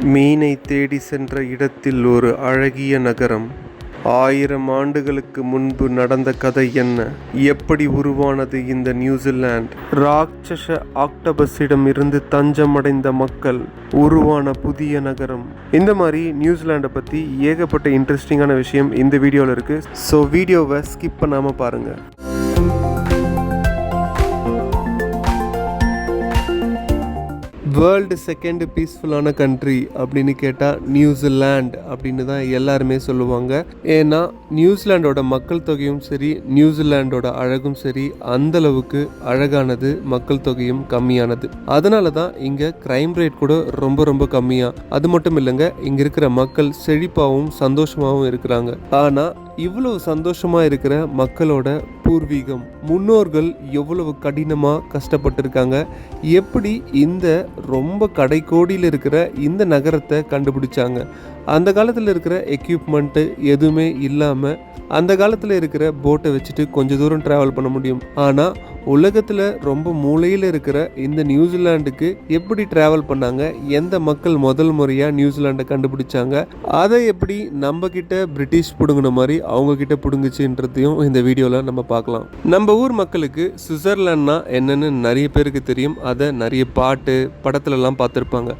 மீனை தேடி சென்ற இடத்தில் ஒரு அழகிய நகரம். ஆயிரம் ஆண்டுகளுக்கு முன்பு நடந்த கதை என்ன? எப்படி உருவானது இந்த நியூசிலாந்து? ராட்சச ஆக்டபஸிடம் இருந்து தஞ்சமடைந்த மக்கள் உருவான புதிய நகரம். இந்த மாதிரி நியூசிலாண்டை பற்றி ஏகப்பட்ட இன்ட்ரெஸ்டிங்கான விஷயம் இந்த வீடியோவில் இருக்குது ஸோ வீடியோவை ஸ்கிப் பண்ணாமல் பாருங்கள் வேர்ல்டு செகண்ட் பீஸ்ஃபுல்லான கண்ட்ரி அப்படின்னு கேட்டால் நியூசிலாண்ட் அப்படின்னு தான் எல்லாருமே சொல்லுவாங்க. ஏன்னா நியூசிலாண்டோட மக்கள் தொகையும் சரி நியூசிலாண்டோட அழகும் சரி அந்த அளவுக்கு அழகானது மக்கள் தொகையும் கம்மியானது. அதனால தான் இங்கே கிரைம் ரேட் கூட ரொம்ப ரொம்ப கம்மியாக அது மட்டும் இல்லைங்க இங்கே இருக்கிற மக்கள் செழிப்பாகவும் சந்தோஷமாகவும் இருக்கிறாங்க. ஆனால் இவ்வளவு சந்தோஷமாக இருக்கிற மக்களோட பூர்வீகம். முன்னோர்கள் எவ்வளவு கடினமாக கஷ்டப்பட்டிருக்காங்க. எப்படி இந்த ரொம்ப கடைக்கோடியில் இருக்கிற இந்த நகரத்தை கண்டுபிடிச்சாங்க. அந்த காலத்தில் இருக்கிற எக்யூப்மெண்ட்டு எதுவுமே இல்லாமல் அந்த காலத்தில் இருக்கிற போட்டை வச்சுட்டு கொஞ்சம் தூரம் ட்ராவல் பண்ண முடியும். ஆனால் உலகத்தில் ரொம்ப மூலையில் இருக்கிற இந்த நியூசிலாண்டுக்கு எப்படி ட்ராவல் பண்ணாங்க? எந்த மக்கள் முதல் முறையாக நியூசிலாண்டை கண்டுபிடிச்சாங்க? அதை எப்படி நம்ம கிட்ட பிரிட்டிஷ் பிடுங்கின மாதிரி அவங்க கிட்ட பிடுங்குச்சுன்றதையும் இந்த வீடியோவில் நம்ம பார்க்கலாம். நம்ம ஊர் மக்களுக்கு சுவிட்சர்லாண்ட்னா என்னன்னு நிறைய பேருக்கு தெரியும். அதை நிறைய பாட்டு படத்துலலாம் பார்த்துருப்பாங்க.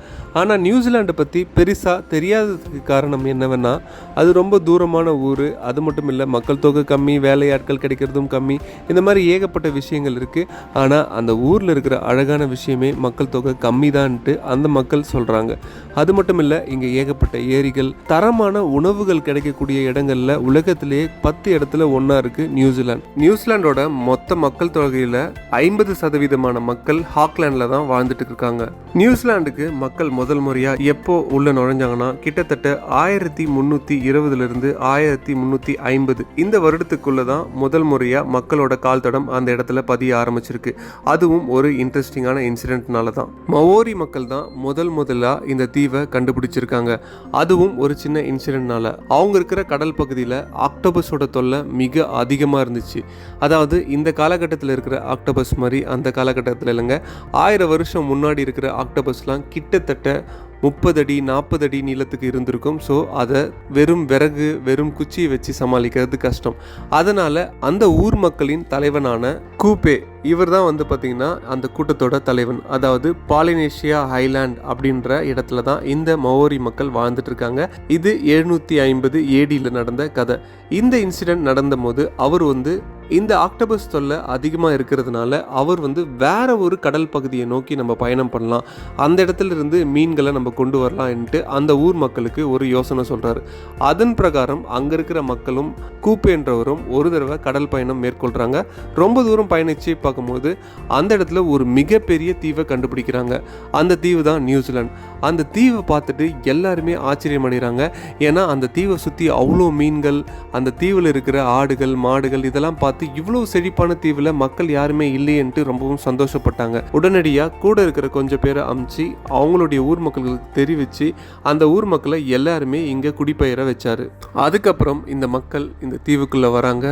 ஆனால் நியூசிலாண்டை பற்றி பெருசாக தெரியாததுக்கு காரணம் என்னவென்னா அது ரொம்ப தூரமான ஊர். அது மட்டும் இல்லை மக்கள் தொகை கம்மி வேலையாட்கள் கிடைக்கிறதும் கம்மி. இந்த மாதிரி ஏகப்பட்ட விஷயங்கள் இருக்குது ஆனால் அந்த ஊரில் இருக்கிற அழகான விஷயமே மக்கள் தொகை கம்மி தான்ட்டு அந்த மக்கள் சொல்கிறாங்க அது மட்டும் இல்லை இங்கே ஏகப்பட்ட ஏரிகள் தரமான உணவுகள் கிடைக்கக்கூடிய இடங்கள்ல உலகத்திலேயே பத்து இடத்துல ஒன்றா இருக்குது நியூசிலாந்து. நியூசிலாண்டோட மொத்த மக்கள் தொகையில் ஐம்பது சதவீதமான மக்கள் ஹாக்லாண்டில் தான் வாழ்ந்துட்டு இருக்காங்க. நியூசிலாந்துக்கு மக்கள் முதல் முறையாக எப்போ உள்ள நுழைஞ்சாங்கன்னா கிட்டத்தட்ட ஆயிரத்தி முந்நூற்றி இருபதுலேருந்து ஆயிரத்தி முந்நூற்றி ஐம்பது. இந்த வருடத்துக்குள்ளே தான் முதல் முறையாக மக்களோட கால் தடம் அந்த இடத்துல பதிய ஆரம்பிச்சிருக்கு. அதுவும் ஒரு இன்ட்ரெஸ்டிங்கான இன்சிடென்ட்னால தான். மவோரி மக்கள் தான் முதல் முதலாக இந்த தீவை கண்டுபிடிச்சிருக்காங்க. அதுவும் ஒரு சின்ன இன்சிடென்ட்னால அவங்க இருக்கிற கடல் பகுதியில் ஆக்டோபஸோட தொல்லை மிக அதிகமாக இருந்துச்சு. அதாவது இந்த காலகட்டத்தில் இருக்கிற ஆக்டோபஸ் மாதிரி அந்த காலகட்டத்தில் இல்லைங்க. ஆயிரம் வருஷம் முன்னாடி இருக்கிற ஆக்டோபஸ்லாம் கிட்டத்தட்ட முப்பது அடி நாற்பது அடி நீளத்துக்கு இருந்திருக்கும். ஸோ அதை வெறும் விறகு வெறும் குச்சியை வச்சு சமாளிக்கிறது கஷ்டம். அதனால் அந்த ஊர் மக்களின் தலைவனான கூப்பே இவர் தான் வந்து பார்த்திங்கன்னா அந்த கூட்டத்தோட தலைவன். அதாவது பாலினேஷியா ஹைலாண்ட் அப்படின்ற இடத்துல தான் இந்த மவோரி மக்கள் வாழ்ந்துட்டு இருக்காங்க இது எழுநூற்றி ஐம்பது ஏடியில் நடந்த கதை. இந்த இன்சிடென்ட் நடந்த போது அவர் வந்து இந்த ஆக்டோபஸ் தொல்லை அதிகமாக இருக்கிறதுனால அவர் வந்து வேற ஒரு கடல் பகுதியை நோக்கி நம்ம பயணம் பண்ணலாம். அந்த இடத்துல இருந்து மீன்களை நம்ம கொண்டு வரலாம்ன்ட்டு அந்த ஊர் மக்களுக்கு ஒரு யோசனை சொல்கிறாரு அதன் பிரகாரம் அங்கே இருக்கிற மக்களும் கூப்பேன்றவரும் ஒரு தடவை கடல் பயணம் மேற்கொள்கிறாங்க ரொம்ப தூரம் பயணித்து பார்க்கும்போது அந்த இடத்துல ஒரு மிகப்பெரிய தீவை கண்டுபிடிக்கிறாங்க. அந்த தீவு தான் நியூசிலாந்து. அந்த தீவை பார்த்துட்டு எல்லாருமே ஆச்சரியம் அடைகிறாங்க. ஏன்னா அந்த தீவை சுற்றி அவ்வளோ மீன்கள் அந்த தீவில் இருக்கிற ஆடுகள் மாடுகள் இதெல்லாம் பார்த்து இவ்வளோ செழிப்பான தீவில் மக்கள் யாருமே இல்லையன்ட்டு ரொம்பவும் சந்தோஷப்பட்டாங்க. உடனடியாக கூட இருக்கிற கொஞ்சம் பேரை அமுச்சு அவங்களுடைய ஊர் மக்களுக்கு தெரிவித்து அந்த ஊர் மக்களை எல்லாருமே இங்கே குடிபெயர வச்சாரு. அதுக்கப்புறம் இந்த மக்கள் இந்த தீவுக்குள்ளே வராங்க.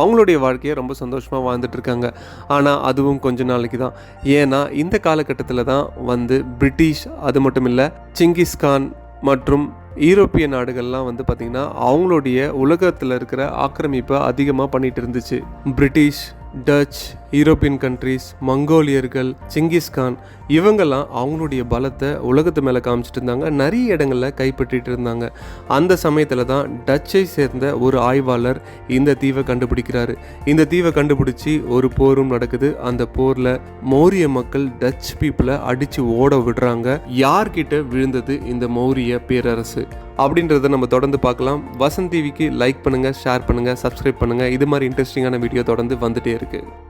அவங்களுடைய வாழ்க்கையை ரொம்ப சந்தோஷமாக வாழ்ந்துட்டுருக்காங்க ஆனால் அதுவும் கொஞ்ச நாளைக்கு தான். ஏன்னா இந்த காலகட்டத்தில் தான் வந்து பிரிட்டிஷ் அது மட்டும் இல்லை சிங்கிஸ்கான் மற்றும் ஈரோப்பிய நாடுகள்லாம் வந்து பார்த்திங்கன்னா அவங்களுடைய உலகத்தில் இருக்கிற ஆக்கிரமிப்பை அதிகமாக பண்ணிகிட்டு இருந்துச்சு. பிரிட்டிஷ் டச் யூரோப்பியன் கண்ட்ரீஸ் மங்கோலியர்கள் சிங்கிஸ்கான் இவங்கெல்லாம் அவங்களுடைய பலத்தை உலகத்து மேலே காமிச்சிட்டு இருந்தாங்க. நிறைய இடங்களில் கைப்பற்றிட்டு இருந்தாங்க. அந்த சமயத்தில் தான் டச்சை சேர்ந்த ஒரு ஆய்வாளர் இந்த தீவை கண்டுபிடிக்கிறாரு. இந்த தீவை கண்டுபிடிச்சி ஒரு போரும் நடக்குது. அந்த போரில் மௌரிய மக்கள் டச் பீப்புளை அடித்து ஓட விடுறாங்க. யார்கிட்ட விழுந்தது இந்த மௌரிய பேரரசு? அப்படின்றத நம்ம தொடர்ந்து பார்க்கலாம். வசந்த் டிவிக்கு லைக் பண்ணுங்கள் ஷேர் பண்ணுங்கள் சப்ஸ்கிரைப் பண்ணுங்கள் இது மாதிரி இன்ட்ரெஸ்டிங்கான வீடியோ தொடர்ந்து வந்துகிட்டே இருக்குது